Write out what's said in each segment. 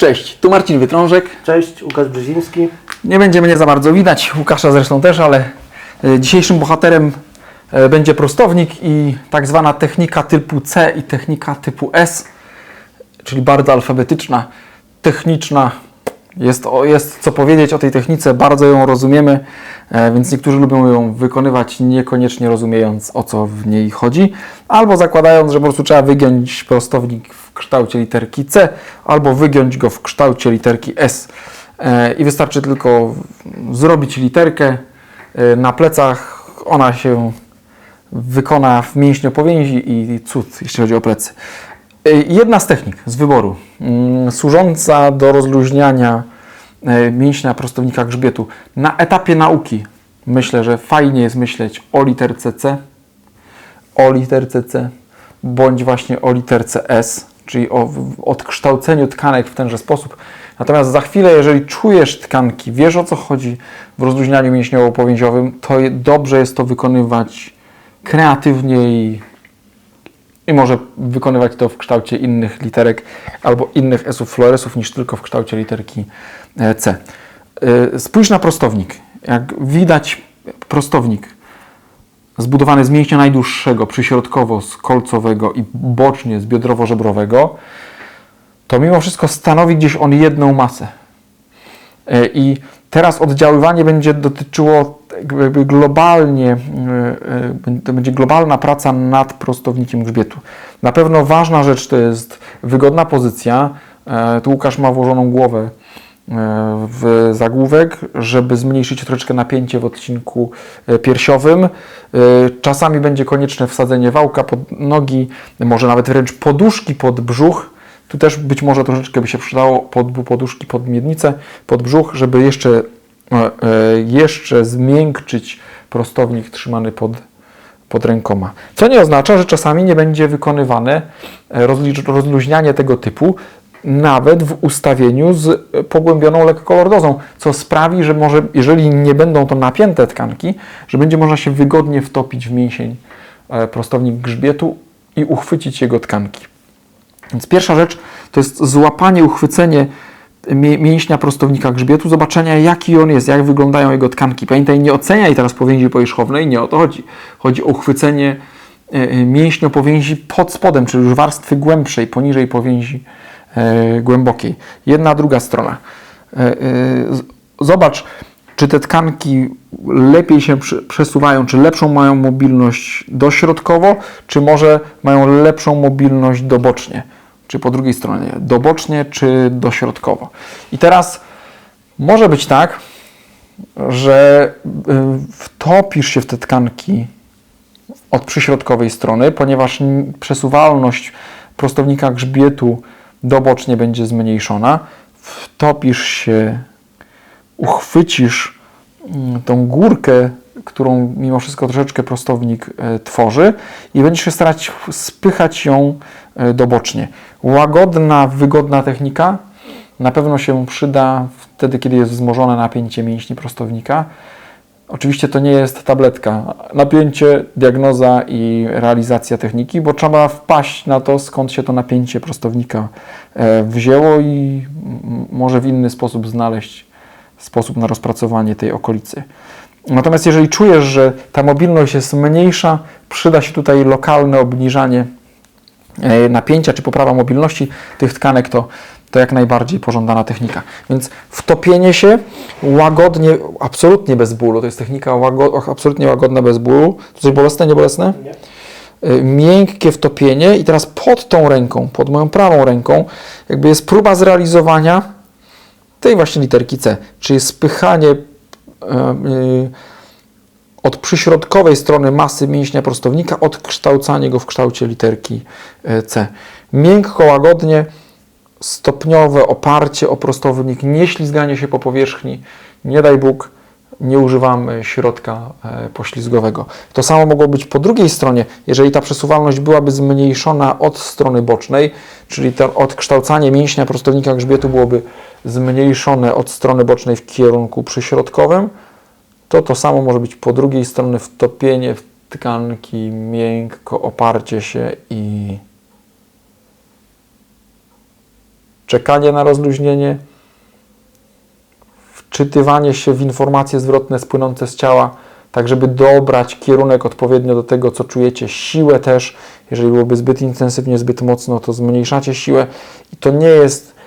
Cześć, tu Marcin Wytrążek. Cześć, Łukasz Brzeziński. Nie będzie mnie za bardzo widać, Łukasza zresztą też, ale e, dzisiejszym bohaterem e, będzie prostownik i tak zwana technika typu C i technika typu S, czyli bardzo alfabetyczna, techniczna. Jest, jest co powiedzieć o tej technice, bardzo ją rozumiemy, e, więc niektórzy lubią ją wykonywać niekoniecznie rozumiejąc o co w niej chodzi, albo zakładając, że po prostu trzeba wygiąć prostownik w kształcie literki C, albo wygiąć go w kształcie literki S. E, I wystarczy tylko zrobić literkę e, na plecach, ona się wykona w mięśniu powięzi i cud, jeśli chodzi o plecy. Y, Jedna z technik z wyboru, mm, służąca do rozluźniania e, mięśnia prostownika grzbietu. Na etapie nauki myślę, że fajnie jest myśleć o literce C, o literce C, bądź właśnie o literce S, czyli o odkształceniu tkanek w tenże sposób. Natomiast za chwilę, jeżeli czujesz tkanki, wiesz o co chodzi w rozluźnianiu mięśniowo-powięziowym, to dobrze jest to wykonywać kreatywnie i i może wykonywać to w kształcie innych literek albo innych esów floresów niż tylko w kształcie literki e, C. E, Spójrz na prostownik. Jak widać, prostownik zbudowany z mięśnia najdłuższego, przyśrodkowo z kolcowego i bocznie z biodrowo-żebrowego, to mimo wszystko stanowi gdzieś on jedną masę. E, I teraz oddziaływanie będzie dotyczyło jakby- globalnie, e, e, to będzie globalna praca nad prostownikiem grzbietu. Na pewno ważna rzecz to jest wygodna pozycja. Tu Łukasz ma włożoną głowę w zagłówek, żeby zmniejszyć troszeczkę napięcie w odcinku piersiowym. Czasami będzie konieczne wsadzenie wałka pod nogi, może nawet wręcz poduszki pod brzuch. Tu też być może troszeczkę by się przydało pod, poduszki pod miednicę, pod brzuch, żeby jeszcze, e, e, jeszcze zmiękczyć prostownik trzymany pod, pod rękoma. Co nie oznacza, że czasami nie będzie wykonywane e, rozluźnianie tego typu nawet w ustawieniu z pogłębioną lekkolordozą, co sprawi, że może, jeżeli nie będą to napięte tkanki, że będzie można się wygodnie wtopić w mięsień prostownik grzbietu i uchwycić jego tkanki. Więc pierwsza rzecz to jest złapanie, uchwycenie mię- mięśnia prostownika grzbietu, zobaczenia jaki on jest, jak wyglądają jego tkanki. Pamiętaj, nie oceniaj teraz powięzi powierzchownej, nie o to chodzi. Chodzi o uchwycenie e, e, mięśniopowięzi pod spodem, czyli już warstwy głębszej, poniżej powięzi e, głębokiej. Jedna, druga strona. Zobacz, czy te tkanki lepiej się przesuwają, czy lepszą mają mobilność dośrodkowo, czy może mają lepszą mobilność dobocznie, czy po drugiej stronie, dobocznie, czy dośrodkowo. I teraz może być tak, że y, wtopisz się w te tkanki od przyśrodkowej strony, ponieważ przesuwalność prostownika grzbietu dobocznie będzie zmniejszona. Wtopisz się, uchwycisz mm, tą górkę, którą mimo wszystko troszeczkę prostownik e, tworzy i będziesz się starać spychać ją dobocznie. Łagodna, wygodna technika na pewno się przyda wtedy, kiedy jest wzmożone napięcie mięśni prostownika. Oczywiście to nie jest tabletka. Napięcie, diagnoza i realizacja techniki, bo trzeba wpaść na to, skąd się to napięcie prostownika e, wzięło i może w inny sposób znaleźć sposób na rozpracowanie tej okolicy. Natomiast jeżeli czujesz, że ta mobilność jest mniejsza, przyda się tutaj lokalne obniżanie e, napięcia czy poprawa mobilności tych tkanek, to, to jak najbardziej pożądana technika. Więc wtopienie się łagodnie, absolutnie bez bólu, to jest technika łago, absolutnie łagodna bez bólu. To coś bolesne, nie bolesne? Nie. Y, miękkie wtopienie i teraz pod tą ręką, pod moją prawą ręką, jakby jest próba zrealizowania tej właśnie literki C, czyli spychanie e, y, od przyśrodkowej strony masy mięśnia prostownika, odkształcanie go w kształcie literki e, C. Miękko, łagodnie, stopniowe oparcie o prostownik, nie ślizganie się po powierzchni, nie daj Bóg, nie używamy środka e, poślizgowego. To samo mogło być po drugiej stronie, jeżeli ta przesuwalność byłaby zmniejszona od strony bocznej, czyli to odkształcanie mięśnia prostownika grzbietu byłoby zmniejszone od strony bocznej w kierunku przyśrodkowym, to to samo może być po drugiej stronie wtopienie w tkanki, miękko oparcie się i czekanie na rozluźnienie, wczytywanie się w informacje zwrotne spłynące z ciała, tak żeby dobrać kierunek odpowiednio do tego, co czujecie, siłę też. Jeżeli byłoby zbyt intensywnie, zbyt mocno, to zmniejszacie siłę. I to nie jest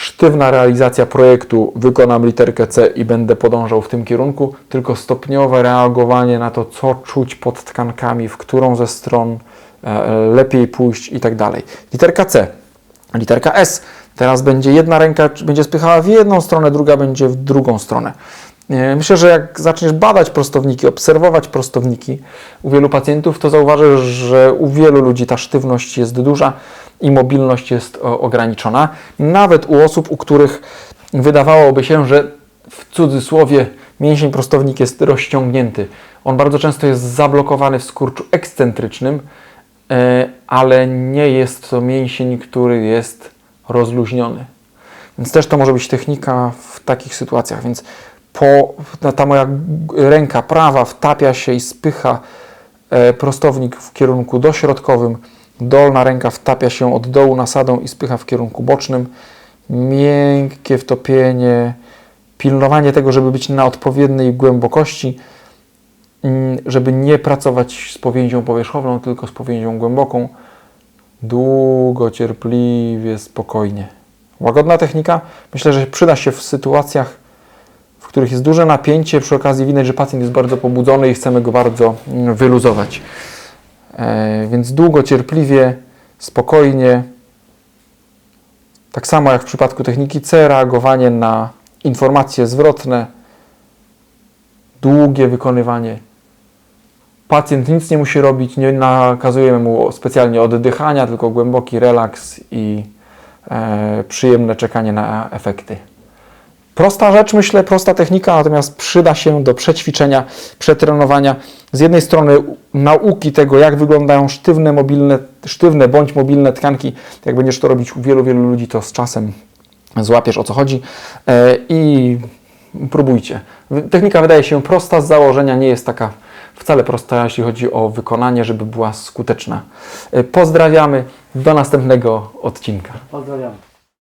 sztywna realizacja projektu, wykonam literkę C i będę podążał w tym kierunku, tylko stopniowe reagowanie na to, co czuć pod tkankami, w którą ze stron e, lepiej pójść i tak dalej. Literka C. Literka S. Teraz będzie jedna ręka będzie spychała w jedną stronę, druga będzie w drugą stronę. E, Myślę, że jak zaczniesz badać prostowniki, obserwować prostowniki u wielu pacjentów, to zauważysz, że u wielu ludzi ta sztywność jest duża i mobilność jest o, ograniczona. Nawet u osób, u których wydawałoby się, że w cudzysłowie mięsień prostownik jest rozciągnięty. On bardzo często jest zablokowany w skurczu ekscentrycznym, e, ale nie jest to mięsień, który jest rozluźniony. Więc też to może być technika w takich sytuacjach. Więc po, ta- moja ręka prawa wtapia się i spycha e, prostownik w kierunku dośrodkowym, dolna ręka wtapia się od dołu nasadą i spycha w kierunku bocznym. Miękkie wtopienie, pilnowanie tego, żeby być na odpowiedniej głębokości, mm, żeby nie pracować z powięzią powierzchowną, tylko z powięzią głęboką. Długo, cierpliwie, spokojnie. Łagodna technika. Myślę, że przyda się w sytuacjach, w których jest duże napięcie. Przy okazji widać, że pacjent jest bardzo pobudzony i chcemy go bardzo mm, wyluzować. E, więc długo, cierpliwie, spokojnie. Tak samo jak w przypadku techniki C, reagowanie na informacje zwrotne, długie wykonywanie. Pacjent nic nie musi robić, nie nakazujemy mu specjalnie oddychania, tylko głęboki relaks i e, przyjemne czekanie na efekty. Prosta rzecz, myślę, prosta technika, natomiast przyda się do przećwiczenia, przetrenowania. Z jednej strony nauki tego, jak wyglądają sztywne, mobilne, sztywne bądź mobilne tkanki. Jak będziesz to robić u wielu, wielu ludzi, to z czasem złapiesz o co chodzi e, i próbujcie. Technika wydaje się prosta z założenia, nie jest taka wcale prosta, jeśli chodzi o wykonanie, żeby była skuteczna. E, Pozdrawiamy, do następnego odcinka. Pozdrawiam.